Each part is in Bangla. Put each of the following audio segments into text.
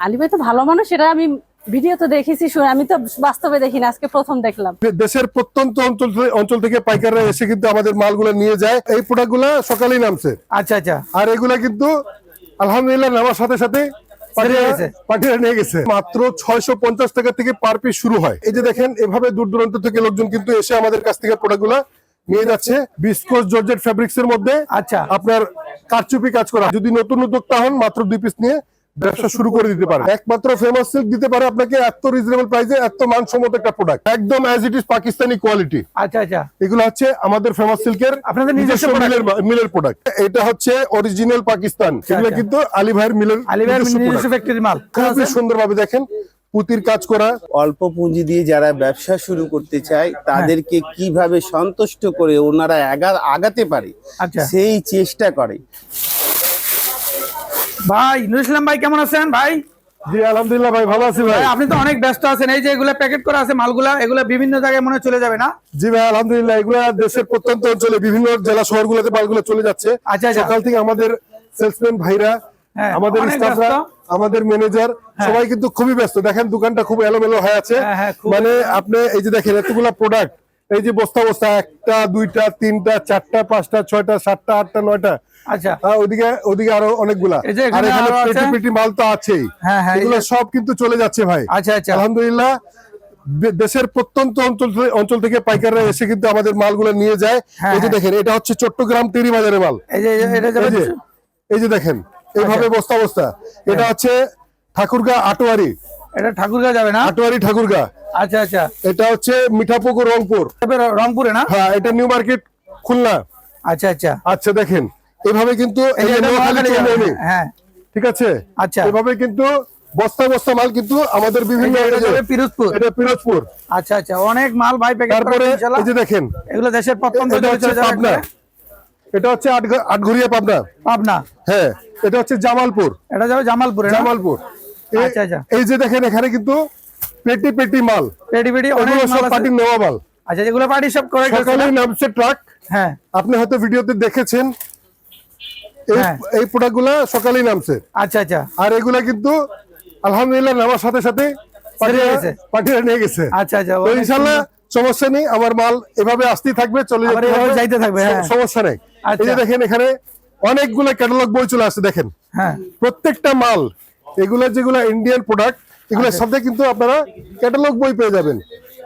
আলী ভাই তো ভালো মানুষ সেটা আমি ভিডিওতে দেখেছি শুনে আমি তো বাস্তবে দেখিনি আজকে প্রথম দেখলাম। দেশের প্রত্যন্ত অঞ্চল থেকে- অঞ্চল থেকে পাইকাররা এসে কিন্তু আমাদের মালগুলো নিয়ে যায়। এই প্রোডাক্টগুলা সকালেই নামছে। আচ্ছা আচ্ছা। আর এগুলা কিন্তু আলহামদুলিল্লাহ নামার সাথে সাথে পাঠিয়ে নিয়ে গেছে। মাত্র ছয়শো পঞ্চাশ টাকা থেকে পার পিস শুরু হয়। এই যে দেখেন এভাবে দূর দূরান্ত থেকে লোকজন কিন্তু এসে আমাদের কাছ থেকে প্রোডাক্টগুলা নিয়ে যাচ্ছে। বিস্কোস জর্জেট ফ্যাব্রিক্স এর মধ্যে আচ্ছা। আপনার কারচুপি কাজ করা। যদি নতুন উদ্যোক্তা হন মাত্র দুই পিস নিয়ে ব্যবসা শুরু করে দিতে পারে। একমাত্র ফেমাস সিল্ক দিতে পারে আপনাকে এত রিজনেবল প্রাইসে এত মানসম্মত একটা প্রোডাক্ট একদম as it is Pakistani quality আচ্ছা আচ্ছা। এগুলো হচ্ছে আমাদের ফেমাস সিল্কের আপনাদের নিজস্ব মিলের মিলের প্রোডাক্ট এটা হচ্ছে অরিজিনাল পাকিস্তান। এগুলো আচ্ছা। কিন্তু আলী ভাইয়ের মিলের আলিভাইয়ের নিজস্ব নিজস্ব ফ্যাক্টরি মাল। খুবই সুন্দরভাবে দেখেন পুতির কাজ করা। অল্প পুঁজি দিয়ে যারা ব্যবসা শুরু করতে চায় তাদেরকে কীভাবে সন্তুষ্ট করে ওনারা আগা- আগাতে পারে আচ্ছা। সেই চেষ্টা করে। ভাই নুর ইসলাম ভাই কেমন আছেন ভাই? জি আলহামদুলিল্লাহ ভাই ভালো আছি ভাই। আপনি তো অনেক ব্যস্ত আছেন। এই যে এগুলা প্যাকেট করা আছে মালগুলা এগুলা বিভিন্ন জায়গায় মনে চলে যাবে না? জি ভাই আলহামদুলিল্লাহ এগুলো দেশের প্রত্যন্ত অঞ্চলে বিভিন্ন জেলা শহরগুলোতে মালগুলো চলে যাচ্ছে। আচ্ছা, আচ্ছা। সকাল থেকে আমাদের সেলসম্যান ভাইরা হ্যাঁ, আমাদের স্টাফরা আমাদের ম্যানেজার সবাই কিন্তু খুবই ব্যস্ত। দেখেন দোকানটা খুব এলোমেলো হয়ে আছে। হ্যাঁ, হ্যাঁ, মানে আপনি এই যে দেখেন এতগুলা প্রোডাক্ট এই যে বস্তা বস্তা একটা দুইটা তিনটা চারটা পাঁচটা ছয়টা সাতটা আটটা নয়টা। আচ্ছা। ওদিকে ওদিকে আরও অনেকগুলা। আর এখানে এখানে আরও আছে। পেটি পেটি মাল তো আছেই। হ্যাঁ, হ্যাঁ, এগুলো সব কিন্তু চলে যাচ্ছে ভাই। আচ্ছা আচ্ছা। আলহামদুলিল্লাহ দেশের প্রত্যন্ত অঞ্চল অঞ্চল থেকে পাইকাররা এসে কিন্তু আমাদের মালগুলো নিয়ে যায়। হ্যাঁ, এই যে। দেখেন এটা হচ্ছে চট্টগ্রাম টেরি বাজারের মাল। এই যে দেখেন এইভাবে বস্তা বস্তা। এটা হচ্ছে ঠাকুরগা আটোয়ারি। এটা ঠাকুরগা যাবে না? আটোয়ারি ঠাকুরগা। আচ্ছা আচ্ছা। এটা হচ্ছে মিঠাপুকুর রংপুর। রংপুরে না? হ্যাঁ এটা নিউ মার্কেট খুলনা। আচ্ছা আচ্ছা। আচ্ছা দেখেন। এভাবে কিন্তু হ্যাঁ। ঠিক আছে? আচ্ছা। এভাবে কিন্তু বস্তা বস্তা মাল কিন্তু আমাদের বিভিন্ন পিরোজপুর। এটা পিরোজপুর। আচ্ছা আচ্ছা। অনেক মাল ভাই তারপরে এই যে দেখেন। এগুলো দেশের পাবনা। এটা হচ্ছে আটঘরিয়া পাবনা। পাবনা। হ্যাঁ এটা হচ্ছে জামালপুর। এটা যাবে জামালপুরে আচ্ছা, আচ্ছা। এই যে দেখেন এখানে কিন্তু পেটি পেটি মাল। পেটি পেটি অনেক সব আছে। নেওয়া মাল। আচ্ছা যেগুলো পার্টি সব করে সকালে নামছে ট্রাক হ্যাঁ। আপনি হয়তো ভিডিওতে দেখেছেন। এই হ্যাঁ। প্রোডাক্টগুলো সকালেই নামছে। আচ্ছা আচ্ছা। আর এগুলা কিন্তু আলহামদুলিল্লাহ নামার সাথে সাথে পাঠিয়ে নিয়ে গেছে। আচ্ছা আচ্ছা ইনশাল্লাহ সমস্যা নেই। আমার মাল এভাবে আসতেই থাকবে চলে থাকবে। যাইতে থাকবে, হ্যাঁ। সমস্যা নেই। এই আচ্ছা। যে দেখেন এখানে অনেকগুলো ক্যাটালগ বই চলে আসছে দেখেন। হ্যাঁ। প্রত্যেকটা মাল এগুলো যেগুলো ইন্ডিয়ান প্রোডাক্ট এগুলোর আচ্ছা। সাথে কিন্তু আপনারা ক্যাটালগ বই পেয়ে যাবেন।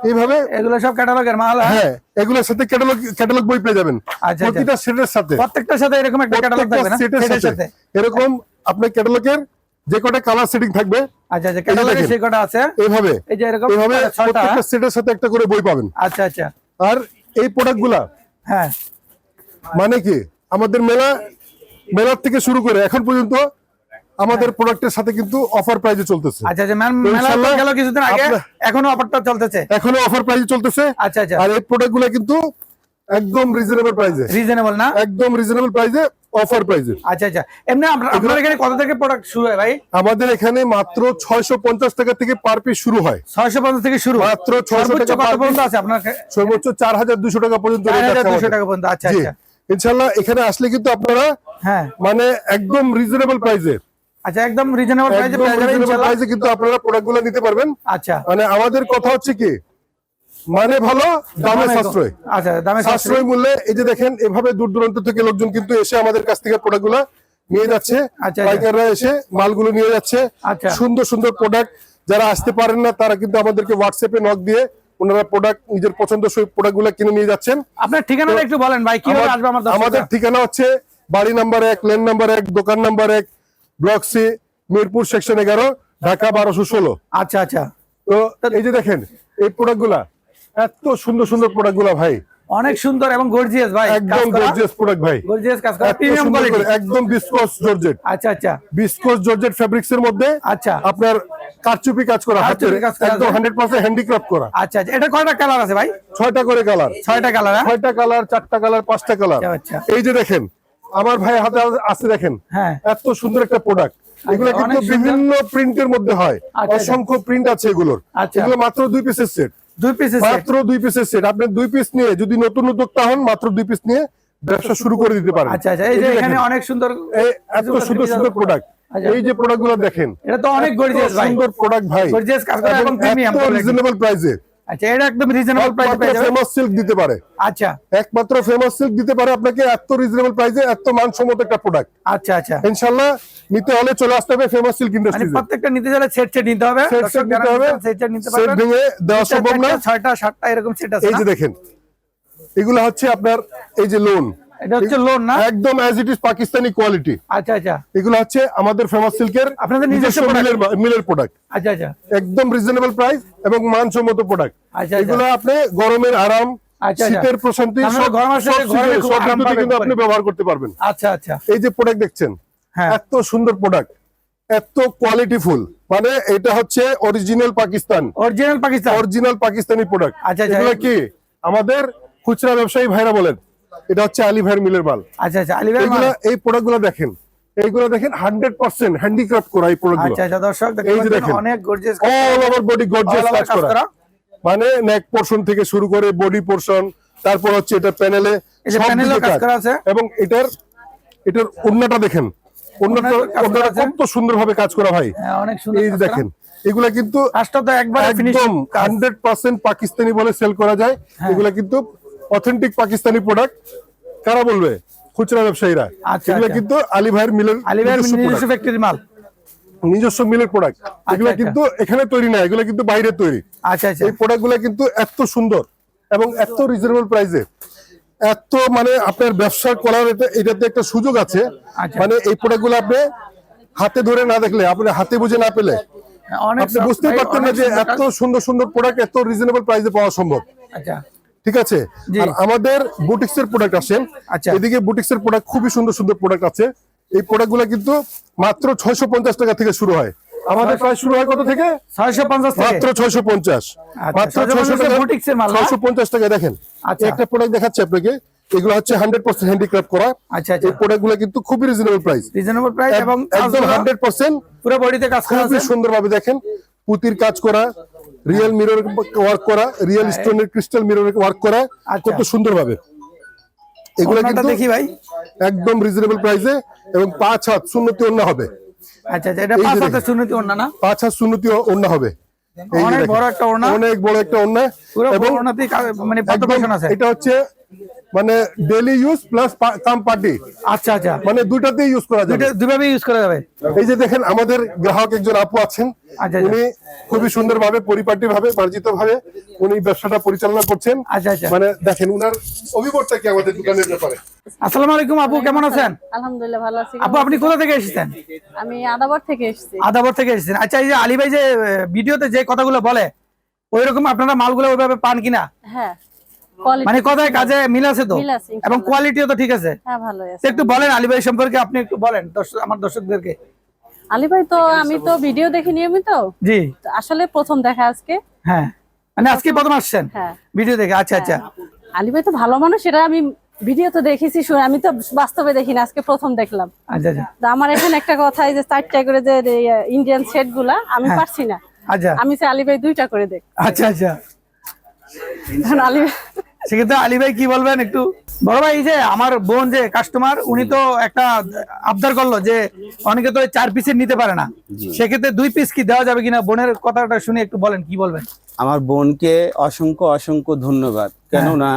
এইভাবে এগুলো সব ক্যাটালগের মাল হ্যাঁ? হ্যাঁ এগুলোর সাথে ক্যাটালগ ক্যাটালগ বই পেয়ে যাবেন। আচ্ছা। প্রতিটা সেটের সাথে। প্রত্যেকটার সাথে এরকম একটা ক্যাটালগ থাকবে না? সেটের সাথে। এরকম আপনার ক্যাটালগের যে কটা কালার সেটিং থাকবে আচ্ছা আচ্ছা ক্যাটালগে। সেই কটা আছে? এইভাবে। এই যে এরকম এইভাবে প্রত্যেকটা সেটের সাথে একটা করে বই পাবেন। আচ্ছা আচ্ছা। আর এই প্রোডাক্টগুলা হ্যাঁ। মানে কি? আমাদের মেলা মেলার থেকে শুরু করে এখন পর্যন্ত আমাদের প্রোডাক্টের সাথে কিন্তু অফার প্রাইজে চলতেছে। আচ্ছা আচ্ছা ম্যাম মেলা গেল কিছুদিন আগে এখনও অফারটা চলতেছে? এখনও অফার প্রাইজে চলতেছে। আচ্ছা আচ্ছা। আর এই প্রোডাক্টগুলো কিন্তু একদম রিজনেবল প্রাইজে রিজনেবল না? একদম রিজনেবল প্রাইজে অফার প্রাইজে আচ্ছা আচ্ছা। এমনি আপনার আপনার এখানে কত থেকে প্রোডাক্ট শুরু হয় ভাই? আমাদের এখানে মাত্র ছয়শো পঞ্চাশ টাকা থেকে পার পিস শুরু হয়। ছয়শো পঞ্চাশ থেকে শুরু? মাত্র 600 টাকা কত পর্যন্ত আছে আপনার সর্বোচ্চ চার হাজার দুশো টাকা পর্যন্ত চার rate হাজার আছে দুশো আমাদের। টাকা পর্যন্ত আচ্ছা আচ্ছা। ইনশাল্লাহ এখানে আসলে কিন্তু আপনারা হ্যাঁ। মানে একদম রিজনেবল প্রাইসে আচ্ছা একদম রিজনেবল প্রাইসে প্রাইসে কিন্তু আপনারা প্রোডাক্টগুলো নিতে পারবেন। আচ্ছা। মানে আমাদের কথা হচ্ছে কি মানে ভালো দামে সাশ্রয়। আচ্ছা দামে সাশ্রয়। মূল্যে এই যে দেখেন এভাবে দূর দূরান্ত থেকে লোকজন কিন্তু এসে আমাদের কাছ থেকে প্রোডাক্টগুলো নিয়ে যাচ্ছে। আচ্ছা, আচ্ছা। পাইকাররা এসে মালগুলো নিয়ে যাচ্ছে। আচ্ছা। সুন্দর সুন্দর প্রোডাক্ট যারা আসতে পারেন না তারা কিন্তু আমাদেরকে হোয়াটসঅ্যাপে নক দিয়ে ওনারা প্রোডাক্ট নিজের পছন্দসই প্রোডাক্টগুলো কিনে নিয়ে যাচ্ছেন। আপনার ঠিকানাটা একটু বলেন ভাই কীভাবে আসবে আমাদের ঠিকানা হচ্ছে বাড়ি নাম্বার এক লেন নাম্বার এক দোকান নাম্বার এক ব্লক সি মিরপুর সেকশন এগারো ঢাকা বারোশো ষোলো। আচ্ছা আচ্ছা। তো এই যে দেখেন এই প্রোডাক্টগুলা এত সুন্দর সুন্দর প্রোডাক্টগুলা ভাই। অনেক সুন্দর এবং গর্জিয়াস ভাই একদম গর্জিয়াস প্রোডাক্ট ভাই। গর্জিয়াস কাজ করা প্রিমিয়াম কোয়ালিটি একদম বিসকস জর্জেট আচ্ছা আচ্ছা। বিসকস জর্জেট ফ্যাব্রিক্স এর মধ্যে আচ্ছা। আপনার কারচুপি কাজ করা হাতের একদম আছে। হান্ড্রেড পার্সেন্ট হ্যান্ডিক্রাফট করা। আচ্ছা আচ্ছা। এটা কয়টা কালার আছে ভাই? ছয়টা করে কালার ছয়টা কালার হ্যাঁ? ছয়টা কালার চারটা কালার পাঁচটা কালার আচ্ছা। এই যে দেখেন আমার ভাই হাতে আছে দেখেন। হ্যাঁ। এত সুন্দর একটা প্রোডাক্ট এগুলো অনেক কিন্তু বিভিন্ন প্রিন্টের মধ্যে হয়। আচ্ছা। অসংখ্য প্রিন্ট আছে এগুলোর। আচ্ছা। এগুলো মাত্র দুই পিসের সেট দুই পিসের মাত্র দুই পিসের সেট আপনি দুই পিস নিয়ে যদি নতুন উদ্যোক্তা হন মাত্র দুই পিস নিয়ে ব্যবসা শুরু করে দিতে পারেন। আচ্ছা আচ্ছা। এই যে এখানে দেখেন, অনেক সুন্দর এত সুন্দর সুন্দর প্রোডাক্ট আচ্ছা। এই যে প্রোডাক্টগুলো দেখেন এটা তো অনেক গর্জিয়াস ভাই। সুন্দর প্রোডাক্ট ভাই। Gorgeous কাজ করা এবং premium রিজনেবল প্রাইসে আচ্ছা এটা একদম রিজনেবল প্রাইসে পেয়ে যাবেন। ফেমাস সিল্ক দিতে পারে। আচ্ছা। একমাত্র ফেমাস সিল্ক দিতে পারে আপনাকে এত রিজনেবল প্রাইসে এত মানসম্মত একটা প্রোডাক্ট আচ্ছা আচ্ছা। ইনশাআল্লাহ নিতে হলে চলে আসতে হবে ফেমাস সিল্ক মানে প্রত্যেকটা নিতে গেলে সেট সেট নিতে হবে। সেট সেট নিতে হবে। সেট সেট নিতে সেট ভেঙে দেওয়া সম্ভব না। চারটা, ছয়টা সাতটা এরকম সেট আছে এই যে দেখেন এগুলো হচ্ছে আপনার এই যে লোন এটা হচ্ছে লোন না? একদম as it is Pakistani quality আচ্ছা আচ্ছা। এগুলো হচ্ছে আমাদের ফেমাস সিল্কের আপনাদের নিজস্ব মিলের মিলের প্রোডাক্ট আচ্ছা আচ্ছা। একদম রিজনেবল প্রাইস এবং মানসম্মত প্রোডাক্ট এগুলো আপনি গরমের আরাম আচ্ছা। শীতের প্রশান্তি তার মানে কিন্তু আপনি ব্যবহার করতে পারবেন। আচ্ছা আচ্ছা। এই যে প্রোডাক্ট দেখছেন হ্যাঁ। এত সুন্দর প্রোডাক্ট এত কোয়ালিটিফুল মানে এটা হচ্ছে original Pakistan. Original Pakistan. Original Pakistani product আচ্ছা, আচ্ছা। এগুলো কি? আমাদের খুচরা ব্যবসায়ী ভাইরা বলেন এটা হচ্ছে আলী ভাইয়ের মিলের মাল। আচ্ছা আচ্ছা আলিবের এইগুলা এই প্রোডাক্টগুলো দেখেন এইগুলো দেখেন হান্ড্রেড পার্সেন্ট হ্যান্ডিক্রাফট করা এই প্রোডাক্ট আচ্ছা আচ্ছা দর্শক এই যে দেখেন। অনেক gorgeous all over body gorgeous কাজ করা। মানে নেক পোর্শন থেকে শুরু করে বডি পোর্শন তারপর হচ্ছে এটা প্যানেলে। এবং এটার এটার ওন্নাটা দেখেন। কত সুন্দর ভাবে কাজ করা ভাই হ্যাঁ, এই। দেখেন এগুলা কিন্তু একদম হান্ড্রেড পার্সেন্ট পাকিস্তানি বলে সেল করা যায় হ্যাঁ। এগুলা কিন্তু অথেন্টিক পাকিস্তানি প্রোডাক্ট কারা বলবে খুচরা ব্যবসায়ীরা আচ্ছা, এগুলা আচ্ছা। কিন্তু আলী ভাইয়ের মিলের নিজস্ব ফ্যাক্টরি মাল নিজস্ব মিলের প্রোডাক্ট এগুলা। কিন্তু এখানে তৈরি না এগুলো কিন্তু বাইরে তৈরি। আচ্ছা আচ্ছা। এই প্রোডাক্টগুলা কিন্তু এত সুন্দর এবং এত রিজনেবল প্রাইসে এত মানে আপনার ব্যবসা করার এটাতে একটা সুযোগ আছে। আচ্ছা। মানে এই প্রোডাক্টগুলো আপনি হাতে ধরে না দেখলে আপনি হাতে বুঝে না পেলে আপনি বুঝতেই পারতেন না যে এত সুন্দর সুন্দর প্রোডাক্ট এত রিজনেবল প্রাইসে পাওয়া সম্ভব। আচ্ছা। ঠিক আছে? আর আমাদের বুটিক্স এর প্রোডাক্ট আসেন। আচ্ছা। এদিকে বুটিক্স এর প্রোডাক্ট খুবই সুন্দর সুন্দর প্রোডাক্ট আছে। এই প্রোডাক্টগুলো কিন্তু মাত্র ছয়শো পঞ্চাশ টাকা থেকে শুরু হয়। আমাদের প্রায় শুরু হয় কত থেকে? ছয়শো পঞ্চাশ মাত্র ছয়শো পঞ্চাশ। আচ্ছা, মাত্র ছয়শো পঞ্চাশ টাকা দেখেন। আচ্ছা। একটা প্রোডাক্ট দেখাচ্ছে আপনাকে। এগুলো হচ্ছে হান্ড্রেড পার্সেন্ট হ্যান্ডিক্রাফট করা। আচ্ছা আচ্ছা। এই প্রোডাক্টগুলো কিন্তু খুবই রিজনেবল প্রাইস রিজনেবল প্রাইস এবং একদম হান্ড্রেড পার্সেন্ট পুরো বডিতে কাজ করা খুবই আছে। সুন্দর ভাবে দেখেন। পুতির কাজ করা রিয়েল মিরর ওয়ার্ক করা রিয়েল স্টোনের ক্রিস্টাল মিরর ওয়ার্ক করা। কত সুন্দর ভাবে এগুলো কিন্তু দেখি ভাই। একদম রিজনেবল প্রাইসে এবং পাঁচ হাত শূন্যতি অন্য হবে। আচ্ছা আচ্ছা এটা পাঁচ হাত সুন্নতি ওড়না না? পাঁচ হাত সুন্নতি অন্য হবে। অনেক বড় একটা অন্য অনেক বড় একটা অন্য এবং মানে আছে। এটা হচ্ছে মানে daily use plus come party আচ্ছা আচ্ছা। মানে দুইটাতেই ইউজ করা যাবে। দুইটা দুইভাবে ইউজ করা যাবে। এই যে দেখেন আমাদের গ্রাহক একজন আপু আছেন। আচ্ছা, আচ্ছা। উনি খুবই সুন্দর ভাবে পরিপাটি ভাবে মার্জিত ভাবে উনি ব্যবসাটা পরিচালনা করছেন। আচ্ছা আচ্ছা। মানে দেখেন উনার অভিজ্ঞতা কি আমাদের দোকানের ব্যাপারে? আসসালামু আলাইকুম আপু কেমন আছেন? আলহামদুলিল্লাহ ভালো আছি। আপু আপনি কোথা থেকে এসেছেন? আমি আদাবর থেকে এসেছি। আদাবর থেকে এসেছেন। আচ্ছা এই যে আলী ভাই যে ভিডিওতে যে কথাগুলো বলে ওই রকম আপনারা মালগুলো ওইভাবে পান কিনা? হ্যাঁ। মানে কথায় কাজে মিল আছে তো। এবং কোয়ালিটিও তো ঠিক আছে। হ্যাঁ ভালো তো আছে একটু বলেন আলী ভাই সম্পর্কে আপনি একটু বলেন আমার দর্শকদেরকে। আলী ভাই তো আমি তো ভিডিও দেখি নিয়মিত? জি। তো আসলে প্রথম দেখা আজকে। হ্যাঁ। মানে আজকে প্রথম আসছেন? হ্যাঁ। ভিডিও দেখে আচ্ছা আচ্ছা। আলী ভাই তো ভালো মানুষ এটা আমি ভিডিও তো দেখেছি শুনে আমি তো বাস্তবে দেখি না আজকে প্রথম দেখলাম। আচ্ছা আচ্ছা। তো আমার এখানে একটা কথা এই যে চারটা করে যে ইন্ডিয়ান সেটগুলা আমি হ্যাঁ। পারছি না। আচ্ছা। আমি চাই আলী ভাই দুইটা করে দেখ। আচ্ছা আচ্ছা। আলী ভাই সেক্ষেত্রে আলী ভাই কি বলবেন একটু? বড় ভাই যে আমার বোন যে কাস্টমার উনি তো একটা আবদার করল যে অনেকে তো ওই চার পিসের নিতে পারে না। সেক্ষেত্রে দুই পিস কি দেওয়া যাবে কিনা? বোনের কথাটা শুনে একটু বলেন কি বলবেন? আমার বোনকে অসংখ্য অসংখ্য ধন্যবাদ। কেননা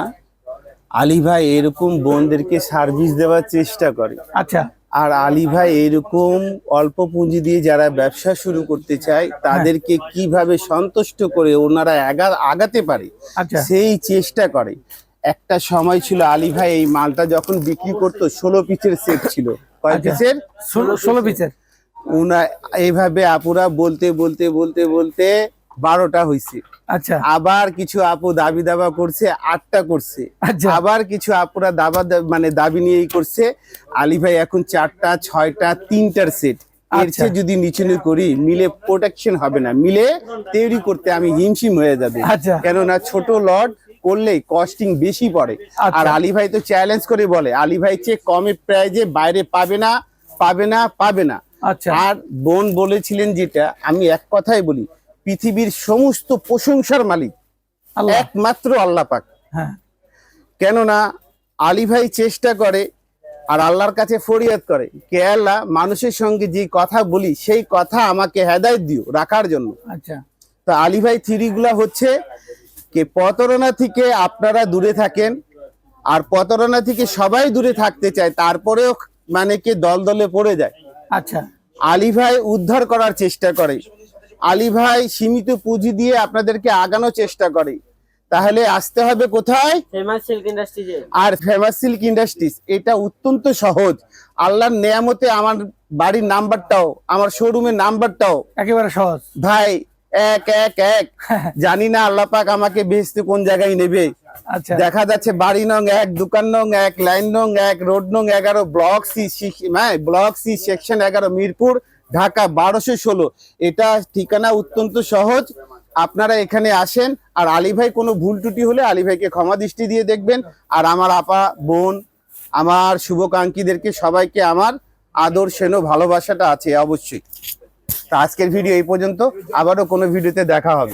আলী ভাই এরকম বোনদেরকে সার্ভিস দেওয়ার চেষ্টা করে। আচ্ছা। আর আলী ভাই এরকম অল্প পুঁজি দিয়ে যারা ব্যবসা শুরু করতে চায় তাদেরকে কীভাবে সন্তুষ্ট করে ওনারা আগা- আগাতে পারে আচ্ছা। সেই চেষ্টা করে। একটা সময় ছিল আলী ভাই এই মালটা যখন বিক্রি করতো ষোলো পিসের সেট ছিল। কয় আচ্ছা। পিসের? ষোলো ষোলো পিসের। উনা এইভাবে আপুরা বলতে বলতে বলতে বলতে বারোটা হয়েছে আচ্ছা আবার কিছু আপু দাবি দাবা করছে আটটা করছে আচ্ছা। আবার কিছু আপুরা দাবা মানে দাবি নিয়েই করছে আলী ভাই এখন চারটা ছয়টা তিনটার সেট এর আচ্ছা। চেয়ে যদি নিচে করি মিলে প্রোটেকশন হবে না মিলে তৈরি করতে আমি হিমশিম হয়ে যাবে আচ্ছা। কেননা ছোট লট করলে কস্টিং বেশি পড়ে। আর আলী ভাই তো চ্যালেঞ্জ করে বলে আলী ভাই চেয়ে কমে প্রাইজে বাইরে পাবে না পাবে না পাবে না আচ্ছা আর বোন বলেছিলেন যেটা আমি এক কথাই বলি পৃথিবীর সমস্ত প্রশংসার মালিক। একমাত্র আল্লাহ পাক। হ্যাঁ। কেননা আলী ভাই চেষ্টা করে আর আল্লাহর কাছে ফরিয়াদ করে কে আল্লাহ মানুষের সঙ্গে যে কথা বলি সেই কথা আমাকে হেদায়ত দিও রাখার জন্য। আচ্ছা। তো আলী ভাই থ্রি গুলা হচ্ছে কে প্রতারণা থেকে আপনারা দূরে থাকেন আর প্রতারণা থেকে সবাই দূরে থাকতে চায় তারপরেও মানে কে দল দলে পড়ে যায়। আচ্ছা। আলী ভাই উদ্ধার করার চেষ্টা করে। আলী ভাই সীমিত পুঁজি দিয়ে আপনাদেরকে আগানোর চেষ্টা করে। তাহলে আসতে হবে কোথায়? ফেমাস সিল্ক ইন্ডাস্ট্রিজে আর ফেমাস সিল্ক ইন্ডাস্ট্রিজ এটা অত্যন্ত সহজ। আল্লাহর নেয়ামতে আমার বাড়ির নাম্বারটাও আমার শোরুমের নাম্বারটাও। একেবারে সহজ। ভাই এক এক এক। জানি না আল্লাহ পাক আমাকে বেহেস্তে কোন জায়গায় নেবে। দেখা যাচ্ছে বাড়ি নং এক, দোকান নং এক, লাইন নং এক, রোড নং এগারো, ব্লক সি হ্যাঁ ব্লক সি, সেকশন এগারো, মিরপুর, ঢাকা, বারোশো ষোলো। এটা ঠিকানা অত্যন্ত সহজ। আপনারা এখানে আসেন। আর আলী ভাই, কোনো ভুল ত্রুটি হলে আলী ভাইকে ক্ষমা দৃষ্টি দিয়ে দেখবেন। আর আমার আপা, বোন, আমার শুভকাঙ্ক্ষীদেরকে সবাইকে আমার আদর, সেনো, ভালোবাসাটা আছে অবশ্যই। তা আজকের ভিডিও এই পর্যন্ত। আবারও কোনো ভিডিওতে দেখা হবে।